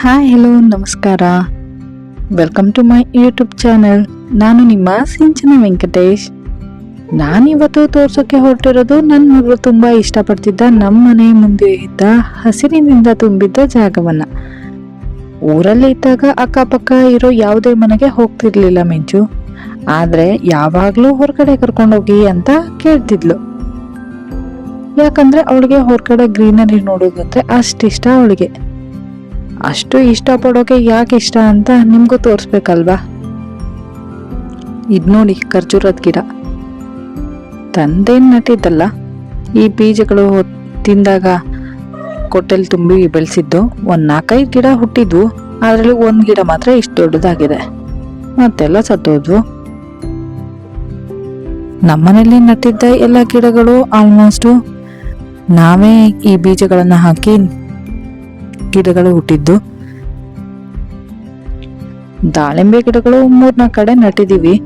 Hi hello ನಮಸ್ಕಾರ. Welcome to my YouTube channel ನಾನು ನಿಮ್ಮ ಸಿಂಚನ ವೆಂಕಟೇಶ್. ನಾನಿವತ್ತು ತೋರ್ಸೋಕೆ ಹೊರಟಿರೋದು ನನ್ನ ಮಗಳು ತುಂಬ ಇಷ್ಟಪಡ್ತಿದ್ದ ನಮ್ಮ ಮನೆ ಮುಂದೆ ಇದ್ದ ಹಸಿರಿನಿಂದ ತುಂಬಿದ್ದ ಜಾಗವನ್ನ. ಊರಲ್ಲಿ ಇದ್ದಾಗ ಅಕ್ಕಪಕ್ಕ ಇರೋ ಯಾವುದೇ ಮನೆಗೆ ಹೋಗ್ತಿರ್ಲಿಲ್ಲ ಮಿಂಚು. ಆದ್ರೆ ಯಾವಾಗಲೂ ಹೊರಗಡೆ ಕರ್ಕೊಂಡೋಗಿ ಅಂತ ಕೇಳ್ತಿದ್ಲು. ಯಾಕಂದ್ರೆ ಅವಳಿಗೆ ಹೊರಗಡೆ ಗ್ರೀನರಿ ನೋಡೋದಂದ್ರೆ ಅಷ್ಟಿಷ್ಟ ಅವಳಿಗೆ. ಅಷ್ಟು ಇಷ್ಟಪಡೋಕೆ ಯಾಕೆ ಇಷ್ಟ ಅಂತ ನಿಮಗೂ ತೋರಿಸ್ಬೇಕಲ್ವಾ? ಇದು ನೋಡಿ ಖರ್ಜೂರದ ಗಿಡ. ತಂದೇನ್ ನಟಿದ್ದಲ್ಲ ಈ ಬೀಜಗಳು ತಿಂದಾಗ ಕೊಟ್ಟೆಲ್ ತುಂಬಿ ಬೆಳೆಸಿದ್ದು ಒಂದು ನಾಲ್ಕೈದು ಗಿಡ ಹುಟ್ಟಿದ್ವು ಅದರಲ್ಲಿ ಒಂದು ಗಿಡ ಮಾತ್ರ ಇಷ್ಟು ದೊಡ್ಡದಾಗಿದೆ. ಮತ್ತೆಲ್ಲ ಸತ್ತೋದ್ವು. ನಮ್ಮನೇಲಿ ನಟ್ಟಿದ್ದ ಎಲ್ಲ ಗಿಡಗಳು ಆಲ್ಮೋಸ್ಟು ನಾವೇ ಈ ಬೀಜಗಳನ್ನು ಹಾಕಿ ಗಿಡಗಳು ಹುಟ್ಟಿದ್ದು. ದಾಳಿಂಬೆ ಗಿಡಗಳು ಮೂರ್ನಾಲ್ಕು ಕಡೆ ನಟ್ಟಿದೀವಿ.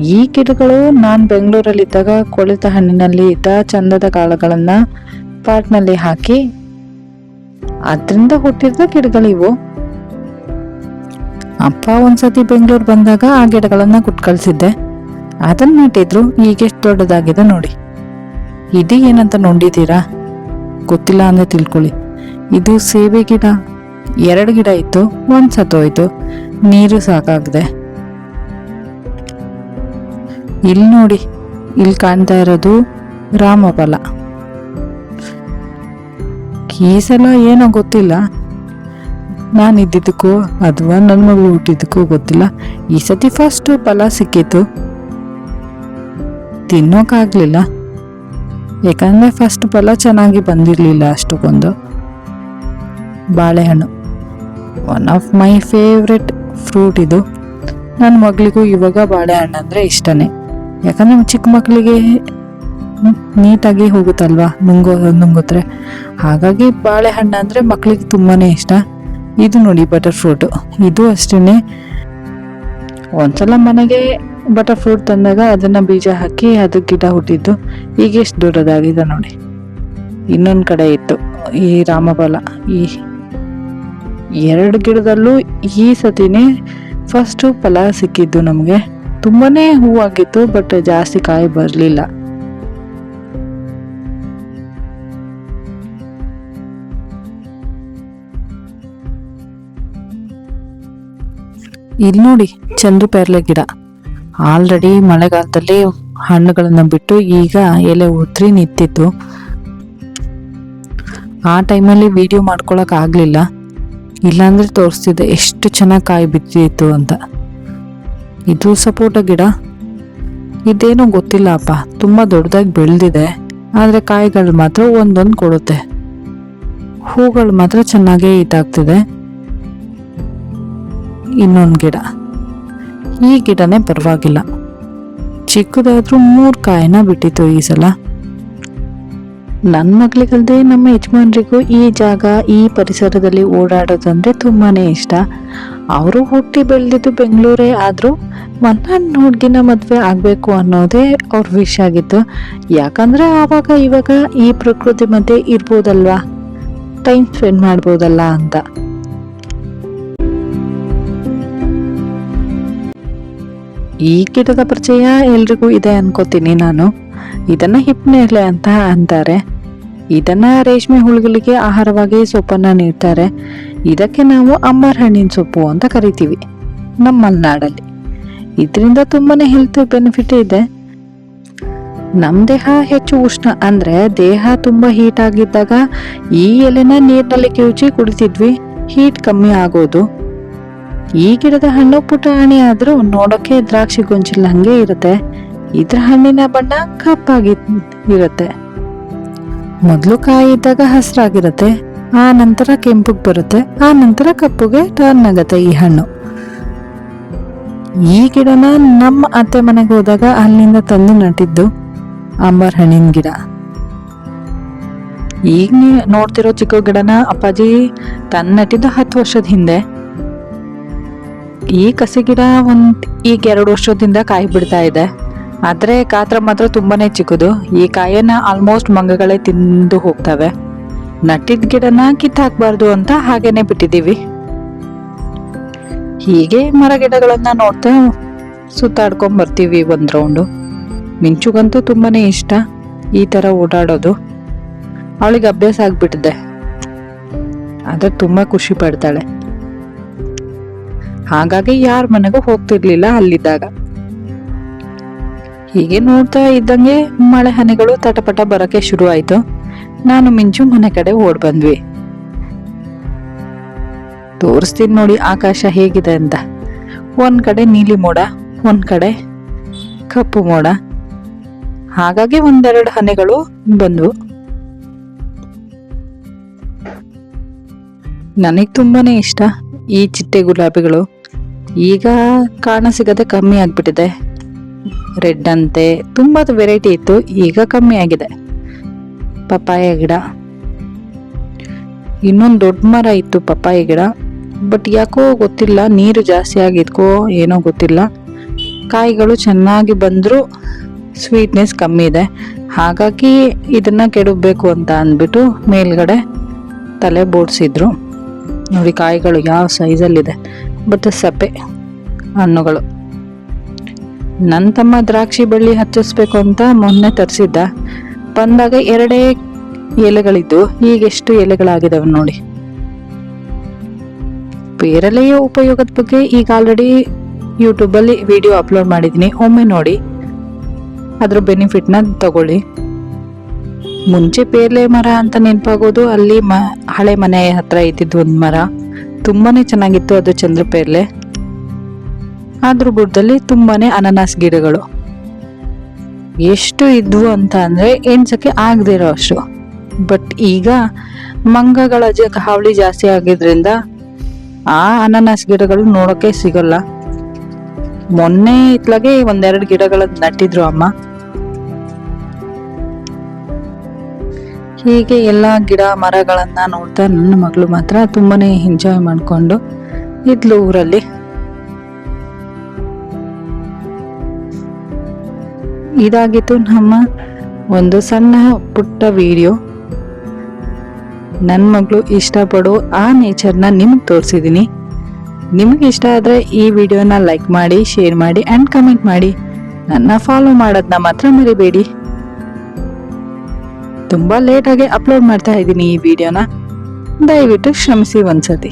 ಈ ಗಿಡಗಳು ನಾನ್ ಬೆಂಗಳೂರಲ್ಲಿದ್ದಾಗ ಕೊಳೆತ ಹಣ್ಣಿನಲ್ಲಿ ಇದ್ದ ಚಂದದ ಕಾಳುಗಳನ್ನ ಪಾಟ್ನಲ್ಲಿ ಹಾಕಿ ಅದರಿಂದ ಹುಟ್ಟಿದ ಗಿಡಗಳಿವು. ಅಪ್ಪ ಒಂದ್ಸತಿ ಬೆಂಗಳೂರು ಬಂದಾಗ ಆ ಗಿಡಗಳನ್ನ ಕುಟ್ಕಳ್ಸಿದ್ದೆ ಅದನ್ನ ನಟ್ಟಿದ್ರು ಈಗ ಎಷ್ಟು ದೊಡ್ಡದಾಗಿದೆ ನೋಡಿ. ಇದು ಏನಂತ ನೋಡಿದ್ದೀರಾ? ಗೊತ್ತಿಲ್ಲ ಅಂದ್ರೆ ತಿಳ್ಕೊಳ್ಳಿ. ಇದು ಸೇಬೆ ಗಿಡ. ಎರಡು ಗಿಡ ಇತ್ತು, ಒಂದು ಸತ್ತೋಯ್ತು ನೀರು ಸಾಕಾಗದೆ. ಇಲ್ಲಿ ನೋಡಿ ಇಲ್ಲಿ ಕಾಣ್ತಾ ಇರೋದು ರಾಮಫಲ ಈ ಸಲ ಏನೋ ಗೊತ್ತಿಲ್ಲ. ನಾನು ಇದ್ದಿದ್ದಕ್ಕೂ ಅಥವಾ ನನ್ನ ಮಗಳು ಹುಟ್ಟಿದ್ದಕ್ಕೂ ಗೊತ್ತಿಲ್ಲ. ಈ ಸತಿ ಫಸ್ಟ್ ಫಲ ಸಿಕ್ಕಿತ್ತು. ತಿನ್ನೋಕ್ಕಾಗ್ಲಿಲ್ಲ ಯಾಕಂದ್ರೆ ಫಸ್ಟ್ ಫಲ ಚೆನ್ನಾಗಿ ಬಂದಿರಲಿಲ್ಲ ಅಷ್ಟಕ್ಕೊಂದು. ಬಾಳೆಹಣ್ಣು. One of my favourite fruit ಇದು. ನನ್ನ ಮಗಳಿಗೂ ಇವಾಗ ಬಾಳೆಹಣ್ಣು ಅಂದರೆ ಇಷ್ಟನೇ. ಯಾಕಂದ್ರೆ ಚಿಕ್ಕ ಮಕ್ಕಳಿಗೆ ನೀಟಾಗಿ ಹೋಗುತ್ತಲ್ವಾ, ನುಂಗೋ ನುಂಗುತ್ತರೆ ಹಾಗಾಗಿ ಬಾಳೆಹಣ್ಣು ಅಂದರೆ ಮಕ್ಕಳಿಗೆ ತುಂಬಾ ಇಷ್ಟ. ಇದು ನೋಡಿ ಬಟರ್ ಫ್ರೂಟು ಇದು ಅಷ್ಟೇ ಒಂದ್ಸಲ ಮನೆಗೆ ಬಟರ್ ಫ್ರೂಟ್ ತಂದಾಗ ಅದನ್ನ ಬೀಜ ಹಾಕಿ ಅದು ಗಿಡ ಹುಟ್ಟಿದ್ದು. ಈಗ ಎಷ್ಟು ದೊಡ್ಡದಾಗಿದೆ ನೋಡಿ. ಇನ್ನೊಂದು ಕಡೆ ಇತ್ತು. ಈ ರಾಮಬಲ, ಈ ಎರಡು ಗಿಡದಲ್ಲೂ ಈ ಸತಿನೇ ಫಸ್ಟ್ ಫಲ ಸಿಕ್ಕಿದ್ದು ನಮಗೆ. ತುಂಬಾ ಹೂವಾಗಿತ್ತು ಬಟ್ ಜಾಸ್ತಿ ಕಾಯಿ ಬರಲಿಲ್ಲ. ಇಲ್ಲಿ ನೋಡಿ, ಚಂದು ಪೇರ್ಲೆ ಗಿಡ. ಆಲ್ರೆಡಿ ಮಳೆಗಾಲದಲ್ಲಿ ಹಣ್ಣುಗಳನ್ನ ಬಿಟ್ಟು ಈಗ ಎಲೆ ಉತ್ರಿ ನಿಂತಿತ್ತು. ಆ ಟೈಮಲ್ಲಿ ವಿಡಿಯೋ ಮಾಡ್ಕೊಳಕ್ ಆಗ್ಲಿಲ್ಲ. ಇಲ್ಲಾಂದ್ರೆ ತೋರಿಸ್ತಿದ್ದೆ, ಎಷ್ಟು ಚೆನ್ನಾಗಿ ಕಾಯಿ ಬಿದ್ದಿತ್ತು ಅಂತ. ಇದು ಸಪೋಟ ಗಿಡ. ಇದೇನೋ ಗೊತ್ತಿಲ್ಲ ಅಪ್ಪ, ತುಂಬ ದೊಡ್ಡದಾಗಿ ಬೆಳೆದಿದೆ, ಆದರೆ ಕಾಯಿಗಳು ಮಾತ್ರ ಒಂದೊಂದು ಕೊಡುತ್ತೆ. ಹೂಗಳು ಮಾತ್ರ ಚೆನ್ನಾಗೇ ಇದಾಗ್ತಿದೆ. ಇನ್ನೊಂದು ಗಿಡ. ಈ ಗಿಡನೇ ಪರವಾಗಿಲ್ಲ. ಚಿಕ್ಕದಾದ್ರೂ ಮೂರು ಕಾಯಿನ ಬಿಟ್ಟಿತ್ತು ಈ ಸಲ. ನನ್ನ ಮಗಳಿಗಲ್ಲದೆ ನಮ್ಮ ಯಜಮಾನ್ರಿಗೂ ಈ ಜಾಗ, ಈ ಪರಿಸರದಲ್ಲಿ ಓಡಾಡೋದಂದ್ರೆ ತುಂಬಾ ಇಷ್ಟ. ಅವರು ಹುಟ್ಟಿ ಬೆಳೆದಿದ್ದು ಬೆಂಗಳೂರೇ ಆದರೂ ನನ್ನ ಹುಡುಗಿನ ಮದುವೆ ಆಗಬೇಕು ಅನ್ನೋದೇ ಅವ್ರ ವಿಶ್ ಆಗಿತ್ತು. ಯಾಕಂದರೆ ಆವಾಗ, ಇವಾಗ ಈ ಪ್ರಕೃತಿ ಮಧ್ಯೆ ಇರ್ಬೋದಲ್ವಾ? ಟೈಮ್ ಸ್ಪೆಂಡ್ ಮಾಡ್ಬೋದಲ್ಲ ಅಂತ. ಈ ಗಿಡದ ಪರಿಚಯ ಎಲ್ರಿಗೂ ಇದೆ ಅನ್ಕೋತೀನಿ ನಾನು. ಇದನ್ನ ಹಿಪ್ನೇರಳೆ ಅಂತ ಅಂತಾರೆ. ಇದನ್ನ ರೇಷ್ಮೆ ಹುಳುಗಳಿಗೆ ಆಹಾರವಾಗಿ ಸೊಪ್ಪನ್ನ ನೀಡ್ತಾರೆ. ಇದಕ್ಕೆ ನಾವು ಅಂಬಾರ್ ಹಣ್ಣಿನ ಸೊಪ್ಪು ಅಂತ ಕರಿತೀವಿ ನಮ್ಮ ಮಲೆನಾಡಲ್ಲಿ ಇದರಿಂದ ತುಂಬಾನೇ ಹೆಲ್ತ್ ಬೆನಿಫಿಟ್ ಇದೆ. ನಮ್ಮ ದೇಹ ಹೆಚ್ಚು ಉಷ್ಣ ಅಂದ್ರೆ ದೇಹ ತುಂಬಾ ಹೀಟ್ ಆಗಿದ್ದಾಗ ಈ ಎಲೆನ ನೀರಿನಲ್ಲಿ ಕಿವುಚಿ ಕುಡಿತಿದ್ವಿ ಹೀಟ್ ಕಮ್ಮಿ ಆಗೋದು. ಈ ಗಿಡದ ಹಣ್ಣು ಪುಟಾಣಿ ಆದ್ರೂ ನೋಡೋಕೆ ದ್ರಾಕ್ಷಿ ಗೊಂಚಿಲ್ ಹಂಗೆ ಇರುತ್ತೆ. ಇದ್ರ ಹಣ್ಣಿನ ಬಣ್ಣ ಕಪ್ಪಾಗಿ ಇರುತ್ತೆ. ಮೊದಲು ಕಾಯಿ ಇದ್ದಾಗ ಹಸಿರಾಗಿರುತ್ತೆ, ಆ ನಂತರ ಕೆಂಪುಗೆ ಬರುತ್ತೆ, ಆ ನಂತರ ಕಪ್ಪುಗೆ ಟರ್ನ್ ಆಗುತ್ತೆ ಈ ಹಣ್ಣು. ಈ ಗಿಡನ ನಮ್ಮ ಅತ್ತೆ ಮನೆಗೆ ಹೋದಾಗ ಅಲ್ಲಿಂದ ತಂದು ನಟ್ಟಿದ್ದು ಅಂಬರ್ ಹಣ್ಣಿನ ಗಿಡ. ಈಗ ನೀವು ನೋಡ್ತಿರೋ ಚಿಕ್ಕ ಗಿಡನ ಅಪ್ಪಾಜಿ ತನ್ನ ನಟ್ಟಿದ್ದು ಹತ್ತು ವರ್ಷದ ಹಿಂದೆ. ಈ ಕಸಿ ಗಿಡ ಒಂದ್ ಈಗ ಎರಡು ವರ್ಷದಿಂದ ಕಾಯಿ ಬಿಡ್ತಾ ಇದೆ. ಆದ್ರೆ ಗಾತ್ರ ಮಾತ್ರ ತುಂಬಾನೇ ಚಿಕ್ಕದು. ಈ ಕಾಯನ್ನ ಆಲ್ಮೋಸ್ಟ್ ಮಂಗಗಳೇ ತಿಂದು ಹೋಗ್ತವೆ. ನಟ್ಟಿದ ಗಿಡನ ಕಿತ್ತಾಕ್ಬಾರ್ದು ಅಂತ ಹಾಗೇನೆ ಬಿಟ್ಟಿದ್ದೀವಿ. ಹೀಗೆ ಮರ ಗಿಡಗಳನ್ನ ನೋಡ್ತಾ ಸುತ್ತಾಡ್ಕೊಂಡ್ ಬರ್ತೀವಿ ಒಂದ್ ರೌಂಡು ಮಿಂಚುಗಂತೂ ತುಂಬಾನೇ ಇಷ್ಟ. ಈ ತರ ಓಡಾಡೋದು. ಅವಳಿಗೆ ಅಭ್ಯಾಸ ಆಗ್ಬಿಟ್ಟಿದೆ. ಆದ್ರೆ ತುಂಬಾ ಖುಷಿ ಪಡ್ತಾಳೆ. ಹಾಗಾಗಿ ಯಾರ ಮನೆಗೂ ಹೋಗ್ತಿರ್ಲಿಲ್ಲ ಅಲ್ಲಿದ್ದಾಗ. ಹೀಗೆ ನೋಡ್ತಾ ಇದ್ದಂಗೆ ಮಳೆ ಹನಿಗಳು ತಟಪಟ ಬರಕ್ಕೆ ಶುರು ಆಯ್ತು ನಾನು ಮಿಂಚು ಮನೆ ಕಡೆ ಓಡ್ ಬಂದ್ವಿ. ತೋರಿಸ್ತೀನಿ ನೋಡಿ ಆಕಾಶ ಹೇಗಿದೆ ಅಂತ. ಒಂದ್ ಕಡೆ ನೀಲಿ ಮೋಡ, ಒಂದ್ ಕಡೆ ಕಪ್ಪು ಮೋಡ. ಹಾಗಾಗಿ ಒಂದೆರಡು ಹನಿಗಳು ಬಂದ್ವು. ನನಗೆ ತುಂಬಾನೇ ಇಷ್ಟ ಈ ಚಿಟ್ಟೆ ಗುಲಾಬಿಗಳು. ಈಗ ಕಾಣ ಸಿಗದೆ ಕಮ್ಮಿ ಆಗ್ಬಿಟ್ಟಿದೆ. ರೆಡ್ ಅಂತೆ ತುಂಬ ವೆರೈಟಿ ಇತ್ತು, ಈಗ ಕಮ್ಮಿ ಆಗಿದೆ. ಪಪ್ಪಾಯ ಗಿಡ. ಇನ್ನೊಂದು ದೊಡ್ಡ ಮರ ಇತ್ತು ಪಪ್ಪಾಯ ಗಿಡ, ಬಟ್ ಯಾಕೋ ಗೊತ್ತಿಲ್ಲ, ನೀರು ಜಾಸ್ತಿ ಆಗಿದ್ಕೋ ಏನೋ ಗೊತ್ತಿಲ್ಲ. ಕಾಯಿಗಳು ಚೆನ್ನಾಗಿ ಬಂದರೂ ಸ್ವೀಟ್ನೆಸ್ ಕಮ್ಮಿ ಇದೆ. ಹಾಗಾಗಿ ಇದನ್ನ ಕೆಡಬೇಕು ಅಂತ ಅಂದ್ಬಿಟ್ಟು ಮೇಲ್ಗಡೆ ತಲೆ ಬೋಡ್ಸಿದ್ರು. ನೋಡಿ ಕಾಯಿಗಳು ಯಾವ ಸೈಜಲ್ಲಿದೆ ಬಟ್ ಸಪ್ಪೆ ಹಣ್ಣುಗಳು. ನನ್ನ ತಮ್ಮ ದ್ರಾಕ್ಷಿ ಬಳ್ಳಿ ಹಚ್ಚಿಸ್ಬೇಕು ಅಂತ ಮೊನ್ನೆ ತರಿಸಿದ್ದ. ಬಂದಾಗ ಎರಡೇ ಎಲೆಗಳಿದ್ದು, ಈಗೆಷ್ಟು ಎಲೆಗಳಾಗಿದಾವೆ ನೋಡಿ. ಪೇರಲೆಯ ಉಪಯೋಗದ ಬಗ್ಗೆ ಈಗ ಆಲ್ರೆಡಿ ಯೂಟ್ಯೂಬಲ್ಲಿ ವಿಡಿಯೋ ಅಪ್ಲೋಡ್ ಮಾಡಿದ್ದೀನಿ. ಒಮ್ಮೆ ನೋಡಿ. ಅದ್ರ ಬೆನಿಫಿಟ್ನ ತಗೊಳ್ಳಿ. ಮುಂಚೆ ಪೇರಲೆ ಮರ ಅಂತ ನೆನಪಾಗೋದು, ಅಲ್ಲಿ ಮ ಹಳೆ ಮನೆ ಹತ್ರ ಇದ್ದಿದ್ದು ಒಂದು ಮರ. ತುಂಬಾ ಚೆನ್ನಾಗಿತ್ತು ಅದು ಚಂದ್ರ ಪೇರ್ಲೆ. ಅದ್ರ ಬುಡದಲ್ಲಿ ತುಂಬಾನೇ ಅನಾನಸ್ ಗಿಡಗಳು. ಎಷ್ಟು ಇದ್ವು ಅಂತ ಅಂದ್ರೆ ಎಣ್ಸಕ್ಕೆ ಆಗದೆ ಇರೋ ಅಷ್ಟು ಬಟ್ ಈಗ ಮಂಗಗಳ ಹಾವಳಿ ಜಾಸ್ತಿ ಆಗಿದ್ರಿಂದ ಆ ಅನಾನಸ್ ಗಿಡಗಳು ನೋಡೋಕೆ ಸಿಗಲ್ಲ. ಮೊನ್ನೆ ಇತ್ಲಾಗೆ ಒಂದೆರಡು ಗಿಡಗಳನ್ನ ನಟ್ಟಿದ್ರು ಅಮ್ಮ. ಹೀಗೆ ಎಲ್ಲ ಗಿಡ ಮರಗಳನ್ನ ನೋಡ್ತಾ ನನ್ನ ಮಗಳು ಮಾತ್ರ ತುಂಬಾನೇ ಎಂಜಾಯ್ ಮಾಡ್ಕೊಂಡು ಇದ್ಲು ಊರಲ್ಲಿ. ಇದಾಗಿತ್ತು ನಮ್ಮ ಒಂದು ಸಣ್ಣ ಪುಟ್ಟ ವಿಡಿಯೋ ನನ್ನ ಮಗಳು ಇಷ್ಟಪಡೋ ಆ ನೇಚರ್ನ ನಿಮ್ಗೆ ತೋರಿಸಿದ್ದೀನಿ ನಿಮಗೆ ಇಷ್ಟ ಆದರೆ ಈ ವಿಡಿಯೋನ ಲೈಕ್ ಮಾಡಿ ಶೇರ್ ಮಾಡಿ ಆ್ಯಂಡ್ ಕಮೆಂಟ್ ಮಾಡಿ. ನನ್ನ ಫಾಲೋ ಮಾಡೋದನ್ನ ಮಾತ್ರ ಮರಿಬೇಡಿ. ತುಂಬ ಲೇಟಾಗಿ ಅಪ್ಲೋಡ್ ಮಾಡ್ತಾ ಇದ್ದೀನಿ ಈ ವಿಡಿಯೋನ ದಯವಿಟ್ಟು ಶ್ರಮಿಸಿ ಒಂದ್ಸತಿ.